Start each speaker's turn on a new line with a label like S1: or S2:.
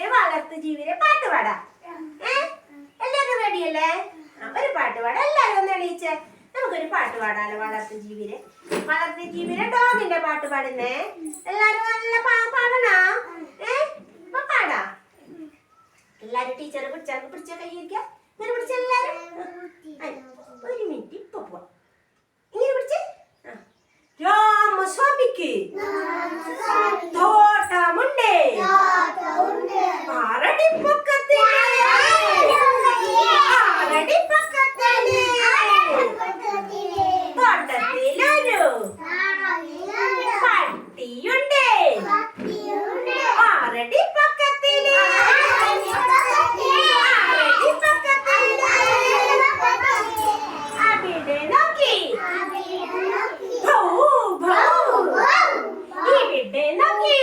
S1: ചെറിയ വളർത്തു ജീവിയെ പാട്ട് പാടാ. എല്ലാവർക്കും റെഡിയല്ലേ അപ്പൊ ഒരു പാട്ട് പാടാ. എല്ലാവരും ഒന്ന് എണീച്ചേ. നമുക്കൊരു പാട്ട് പാടാലോ വളർത്തു ജീവിനെ വളർത്തു ജീവിനെ ഡോഗിന്റെ പാട്ട് പാടുന്നേ. എല്ലാരും നല്ല പാടണോ? ഏ? പാടാ. എല്ലാരും ടീച്ചറെ പിടിച്ചാൽ പിടിച്ച കൈ ഇരിക്കാം. പിടിച്ച എല്ലാരും ഒരു മിനിറ്റ് ഇപ്പൊ പോവാ. ಇದೆ ನಕ್ಕಿ ಭೌ ಭೌ
S2: ಈ
S1: ಬಿಡ್ಡೆ ನಕ್ಕಿ